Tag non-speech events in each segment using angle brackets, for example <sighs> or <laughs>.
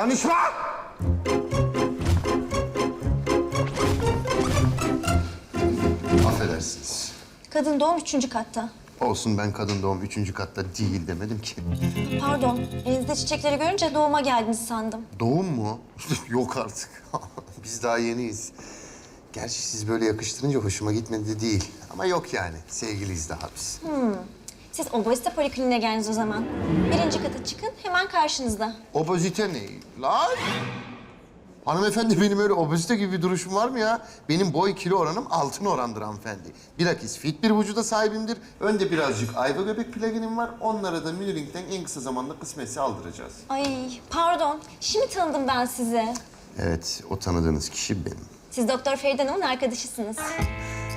Danışma! Affedersiniz. Kadın doğum üçüncü katta. Olsun ben kadın doğum üçüncü katta değil demedim ki. Pardon, elinizde çiçekleri görünce doğuma geldiniz sandım. Doğum mu? <laughs> Yok artık. <laughs> Biz daha yeniyiz. Gerçi siz böyle yakıştırınca hoşuma gitmedi de değil. Ama yok yani. Sevgiliyiz daha biz. Siz obezite polikliniğine geldiniz o zaman. Birinci kata çıkın, hemen karşınızda. Obezite ne? Lan! Hanımefendi benim öyle obezite gibi bir duruşum var mı ya? Benim boy kilo oranım altın orandır hanımefendi. Bilakis fit bir vücuda sahibimdir. Önde birazcık ayva göbek plaginim var. Onlara da Mülling'den en kısa zamanda kısmetse aldıracağız. Ay, pardon. Şimdi tanıdım ben sizi. Evet, o tanıdığınız kişi benim. Siz Doktor Feride Hanım'ın arkadaşısınız.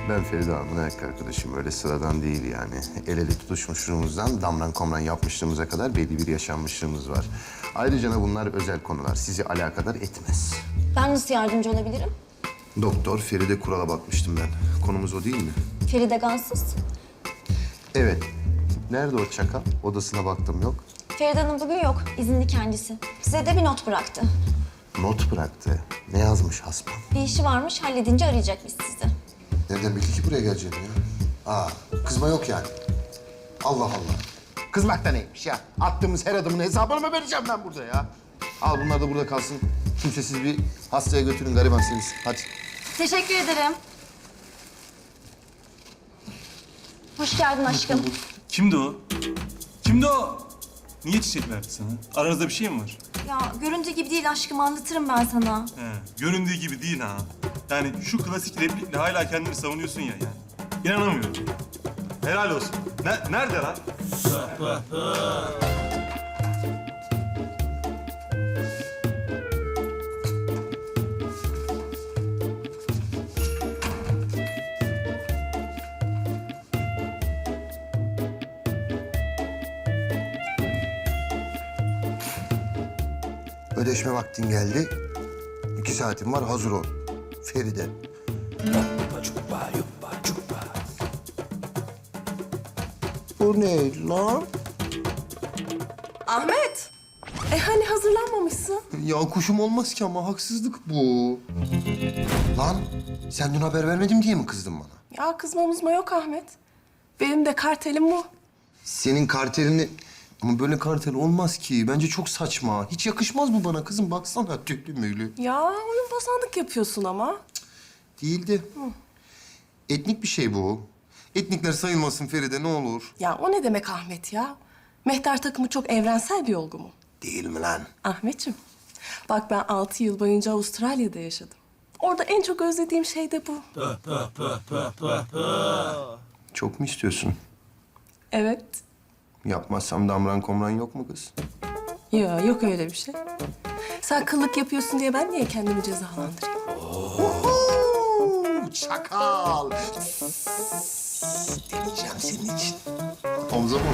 Ben Feride Hanım'ın erkek arkadaşım. Öyle sıradan değil yani. El ele tutuşmuşluğumuzdan damran komran yapmışlığımıza kadar belli bir yaşanmışlığımız var. Ayrıca bunlar özel konular. Sizi alakadar etmez. Ben nasıl yardımcı olabilirim? Doktor Feride Kural'a bakmıştım ben. Konumuz o değil mi? Feride Gansız. Evet. Nerede o çakal? Odasına baktım yok. Feride Hanım bugün yok, izinli kendisi. Size de bir not bıraktı. Not bıraktı. Ne yazmış hasbam? Bir işi varmış, halledince arayacakmış sizi. Nereden bildi ki buraya geleceğimi ya? Aa, kızma yok yani. Allah Allah. Kızmak da neymiş ya? Attığımız her adımın hesabını mı vereceğim ben burada ya? Al bunlar da burada kalsın. Kimsesiz bir hastaya götürün gariban siz. Hadi. Teşekkür ederim. Hoş geldin aşkım. Kimdi o? Kimdi o? Niye çiçek verdi sana? Aranızda bir şey mi var? Ya göründüğü gibi değil aşkım, anlatırım ben sana. He, göründüğü gibi değil ha. Yani şu klasik replikle hala kendini savunuyorsun ya yani. İnanamıyorum. Helal olsun. Ne, nerede lan? Ödeşme vaktin geldi. İki saatin var hazır ol. Feride. Bu ne lan? Ahmet. E hani hazırlanmamışsın? Ya kuşum olmaz ki ama haksızlık bu. Lan sen dün haber vermedim diye mi kızdın bana? Ya kızmamız mı yok Ahmet? Benim de kartelim bu. Senin kartelini... Ama böyle kartel olmaz ki. Bence çok saçma. Hiç yakışmaz bu bana kızım. Baksana tüklü müylü. Ya oyun bozanlık yapıyorsun ama. Değildi. Etnik bir şey bu. Etnikler sayılmasın Feride ne olur. Ya o ne demek Ahmet ya? Mehter takımı çok evrensel bir olgu mu? Değil mi lan? Ahmetciğim, bak ben altı yıl boyunca Avustralya'da yaşadım. Orada en çok özlediğim şey de bu. <laughs> Çok mu istiyorsun? Evet. Yapmazsam damran komran yok mu kız? Ya yok öyle bir şey. Sen kıllık yapıyorsun diye ben niye kendimi cezalandırayım? Oho, çakal. Deneyeceğim senin için. Omza mı? <laughs>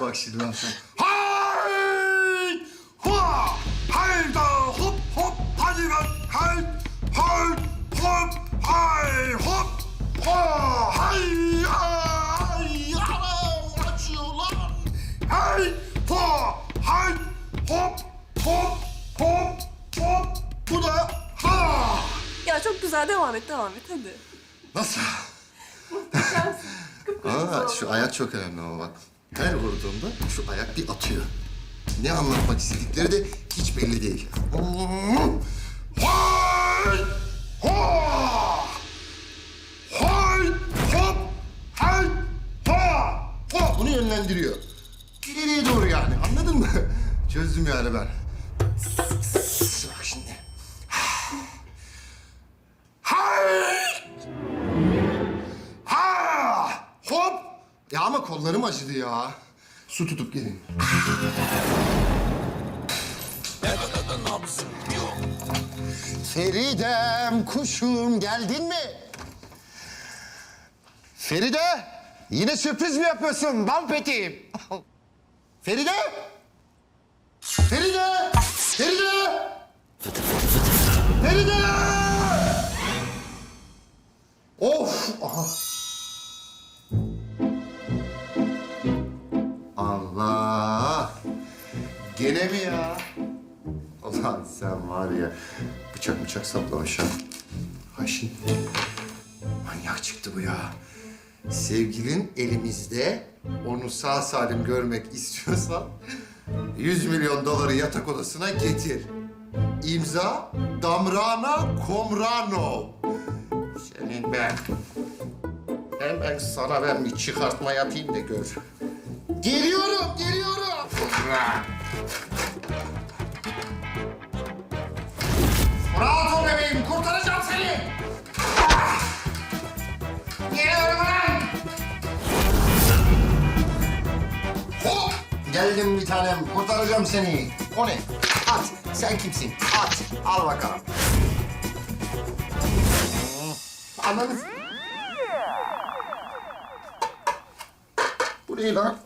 Bak şimdi lan sen. Hay! Ha! Hayda! Hop hop! Hadi lan! Hay! Hay! Hop! Hay! Hop! Ha! Hay! Ay! Anam! Acıyor lan! Hay! Ha! Hay! Hop! Hop! Hop! Hop! Bu da ha! Ya çok güzel devam et, devam et hadi. Nasıl? <laughs> Aa, şu ayak çok önemli ama bak. Her vurduğumda şu ayak bir atıyor. Ne anlatmak istedikleri de hiç belli değil. Hay! Ha! Yönlendiriyor. İleriye doğru yani anladın mı? <laughs> Çözdüm yani ben. Bak şimdi. Hay! <sighs> Ha! Hop! Ya ama kollarım acıdı ya. Su tutup gelin. Feridem kuşum geldin mi? Feride yine sürpriz mi yapıyorsun bal peteğim? Feride? Feride! Feride! Feride! Of! Aha. Gene mi ya? Ulan sen var ya bıçak bıçak saplamış ha. Haşin. Manyak çıktı bu ya. Sevgilin elimizde. Onu sağ salim görmek istiyorsan 100 milyon doları yatak odasına getir. İmza Damrana Komrano. Senin ben. Hemen sana ben bir çıkartma yapayım da gör. Geliyorum, geliyorum. Rahat ol bebeğim, kurtaracağım seni. Geliyorum lan. Hop! Geldim bir tanem, kurtaracağım seni. O ne? At, sen kimsin? At, al bakalım. Anladın Bu ne lan?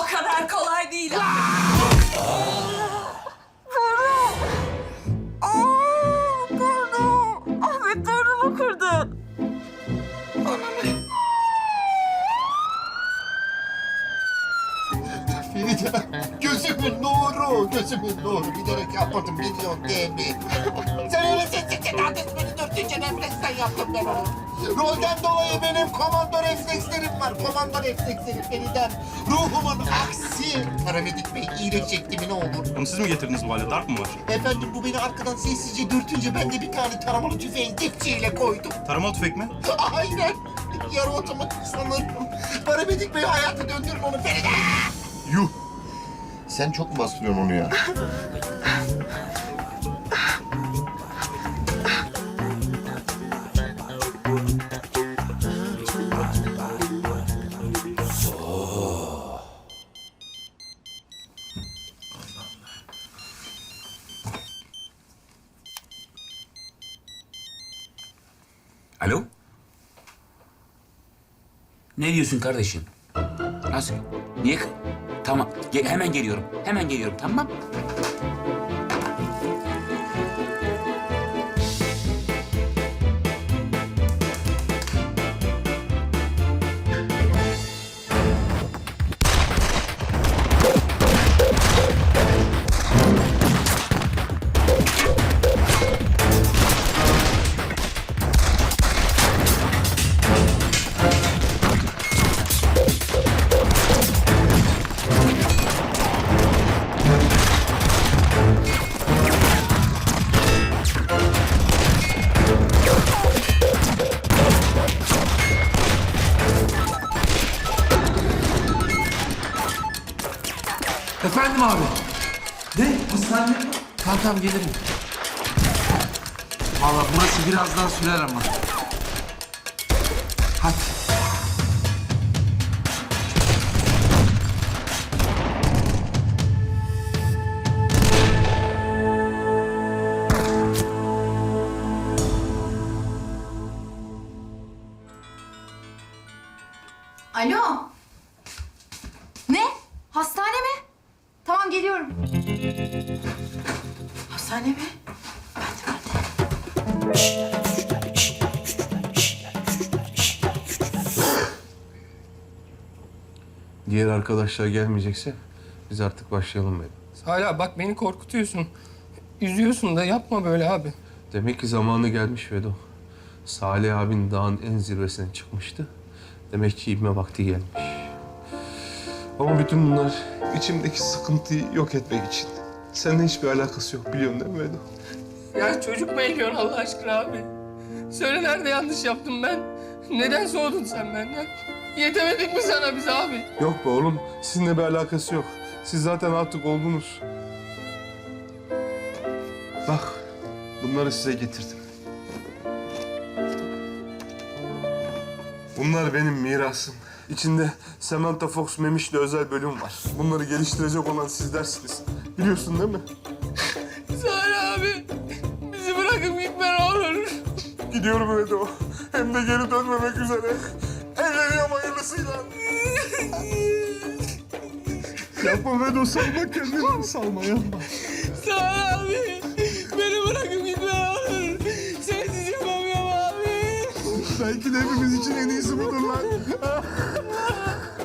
O kadar kolay değil. <laughs> gözümün nuru, gözümün nuru. Bilerek yapmadım, biliyorsun değil? <laughs> Sen öyle sessizce adres beni dürtünce refleksten yaptım ben onu. Rolden dolayı benim komando reflekslerim var. Komando reflekslerim Feride. Ruhumun aksi. Paramedik Bey iyileşecekti mi ne olur? Oğlum siz mi getirdiniz bu hale? Darp mı var? Efendim bu beni arkadan sessizce dürtünce ben de bir tane taramalı tüfeğin dipçiyle koydum. Taramalı tüfek mi? <laughs> Aynen. Yarı otomatik sanırım. Paramedik Bey hayata döndürün onu Feride. Yuh! Sen çok mu bastırıyorsun onu ya? Alo? Ne diyorsun kardeşim? Nasıl? Niye? Tamam, ge- hemen geliyorum. Hemen geliyorum, tamam? Abi. Ne? Hastane mi? Tamam tamam gelirim. Valla burası birazdan sürer ama. Hadi. Diğer arkadaşlar gelmeyecekse biz artık başlayalım dedim. Hala bak beni korkutuyorsun. Üzüyorsun da yapma böyle abi. Demek ki zamanı gelmiş Vedo. Salih abin dağın en zirvesine çıkmıştı. Demek ki inme vakti gelmiş. Ama bütün bunlar içimdeki sıkıntıyı yok etmek için. Seninle hiçbir alakası yok biliyorsun değil mi Vedo? Ya çocuk mu ediyorsun Allah aşkına abi? Söyle nerede yanlış yaptım ben? Neden soğudun sen benden? Yetemedik mi sana biz abi? Yok be oğlum sizinle bir alakası yok. Siz zaten artık oldunuz. Bak bunları size getirdim. Bunlar benim mirasım. İçinde Samantha Fox Memiş'le özel bölüm var. Bunları geliştirecek olan sizlersiniz. Biliyorsun değil mi? Söyle abi. Bizi bırakıp gitme ne olur. Gidiyorum Edo. Hem de geri dönmemek üzere. Sinem. yapma Vedo salma kendini salma yapma. Sağ ol abi. Beni bırakıp gitme abi. Sensiz yapamıyorum abi. Belki de hepimiz için en iyisi budur lan.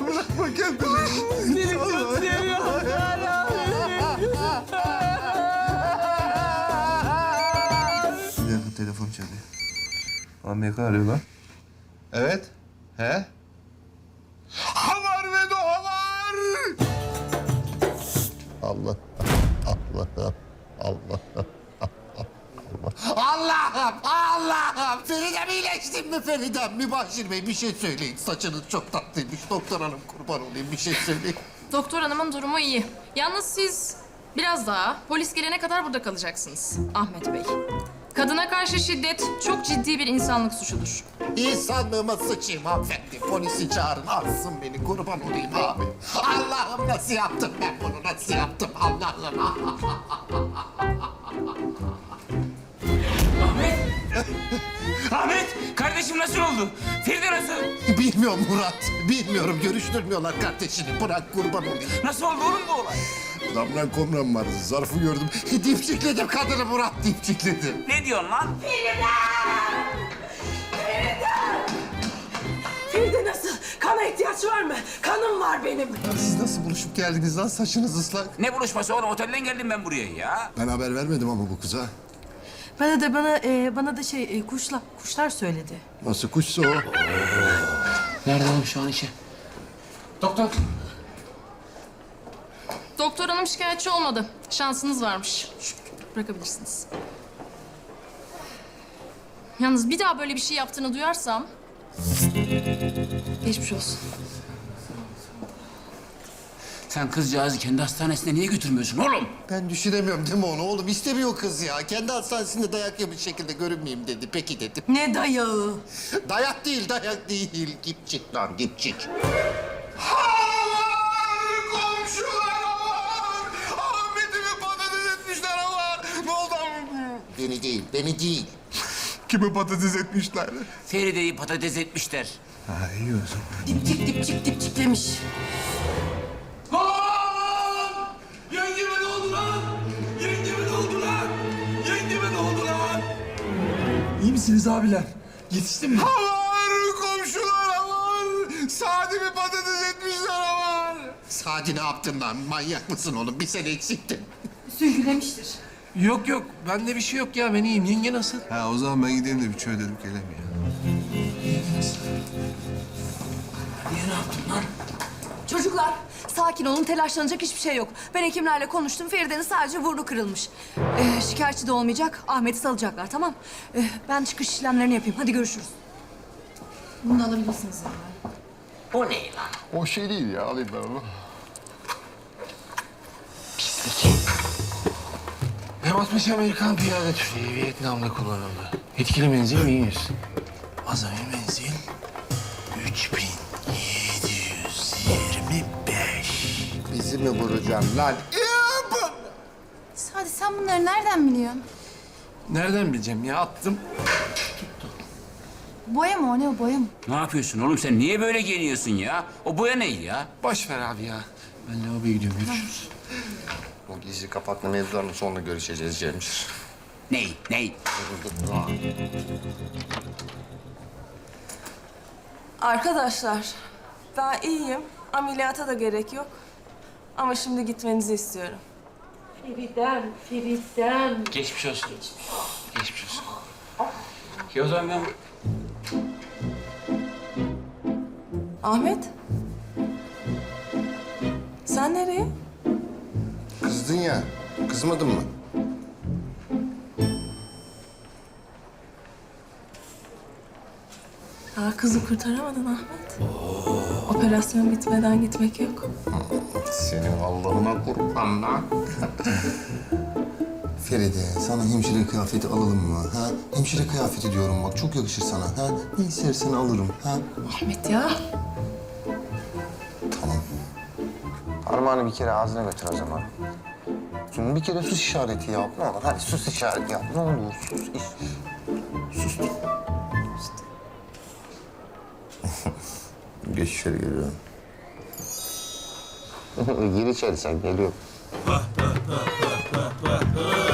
Bırakma kendini. Seni çok seviyorum. Sağ ol abi. Bir dakika telefon çalıyor. Amerika arıyorlar. Evet. He? Allah. Allah. Allah. Allah'ım, Allah'ım. Feridem iyileştin mi Feridem? Mübaşir Bey bir şey söyleyin. Saçınız çok tatlıymış. Doktor hanım kurban olayım bir şey söyleyin. Doktor hanımın durumu iyi. Yalnız siz biraz daha polis gelene kadar burada kalacaksınız Ahmet Bey. Kadına karşı şiddet çok ciddi bir insanlık suçudur. İnsanlığıma sıçayım hanımefendi. Polisi çağırın alsın beni kurban olayım abi. Allah'ım nasıl yaptım ben bunu nasıl yaptım Allah'ım. Ahmet! Ahmet! Kardeşim nasıl oldu? Feride nasıl? Bilmiyorum Murat. Bilmiyorum görüştürmüyorlar kardeşini. Bırak kurban olayım. Nasıl oldu oğlum bu olay? Damlan komram vardı. Zarfı gördüm. Dipçikledim kadını Murat dipçikledim. Ne diyorsun lan? Feride Kana ihtiyaç var mı? Kanım var benim. Siz nasıl buluşup geldiniz lan? Saçınız ıslak. Ne buluşması oğlum? Otelden geldim ben buraya ya. Ben haber vermedim ama bu kıza. Bana da bana e, bana da şey e, kuşlar kuşlar söyledi. Nasıl kuşsa o. Nerede oğlum şu an işi? Doktor. Doktor hanım şikayetçi olmadı. Şansınız varmış. Bırakabilirsiniz. Yalnız bir daha böyle bir şey yaptığını duyarsam... Geçmiş olsun. Sen kızcağızı kendi hastanesine niye götürmüyorsun oğlum? Ben düşünemiyorum değil mi onu oğlum? İstemiyor kız ya. Kendi hastanesinde dayak yemiş şekilde görünmeyeyim dedi. Peki dedim. Ne dayağı? Dayak değil, dayak değil. Lan, etmişler havar. Ne oldu Ahmet? Beni değil, beni değil. Kimi patates etmişler? Feride'yi patates etmişler. Ha iyi o zaman. Dipçik dipçik dipçiklemiş. Lan! Yengeme ne oldu lan? Yengeme ne oldu lan? Yengeme ne oldu lan? İyi misiniz abiler? Yetiştim mi? Havar komşular havar. Sadimi patates etmişler havar. Sadi ne yaptın lan? Manyak mısın oğlum? Bir sene eksiktin. Sürgülemiştir. Yok yok. Bende bir şey yok ya. Ben iyiyim. Yenge nasıl? Ha o zaman ben gideyim de bir çay ödedim geleyim ya. Çocuklar sakin olun telaşlanacak hiçbir şey yok. Ben hekimlerle konuştum. Feride'nin sadece burnu kırılmış. Ee, şikayetçi de olmayacak. Ahmet'i salacaklar tamam. Ee, ben çıkış işlemlerini yapayım. Hadi görüşürüz. Bunu da alabilirsiniz yani. O ne lan? O şey değil ya. Alayım ben onu. M60 Amerikan piyade tüfeği Vietnam'da kullanıldı. Etkili menzil 1100. Azami menzil mi vuracaksın lan? Sadi sen bunları nereden biliyorsun? Nereden bileceğim ya? Attım. Boya mı o ne o boya mı? Ne yapıyorsun oğlum sen? Niye böyle giyiniyorsun ya? O boya ne ya? Boş ver abi ya. Ben lavaboya gidiyorum. Görüşürüz. O gizli kapaklı mevzularını sonra görüşeceğiz Cemşir. Ney? Ney? Arkadaşlar ben iyiyim. Ameliyata da gerek yok. Ama şimdi gitmenizi istiyorum. Feridem, Feridem. Geçmiş olsun. Geçmiş olsun. Ya o zaman ben... Ahmet. Sen nereye? Kızdın ya. Kızmadın mı? Daha kızı kurtaramadın Ahmet. Operasyon bitmeden gitmek yok. Senin Allah'ına kurban lan. <laughs> Feride, sana hemşire kıyafeti alalım mı? Ha? Hemşire kıyafeti diyorum bak, çok yakışır sana. Ha? Ne istersen alırım. Ha? Ahmet ya. Tamam. Parmağını bir kere ağzına götür o zaman. Şimdi bir kere sus işareti yap. Ne olur hadi sus işareti yap. Ne olur sus. iş- Sus. Geç içeri geliyorum. <laughs> Gir içeri sen geliyorum.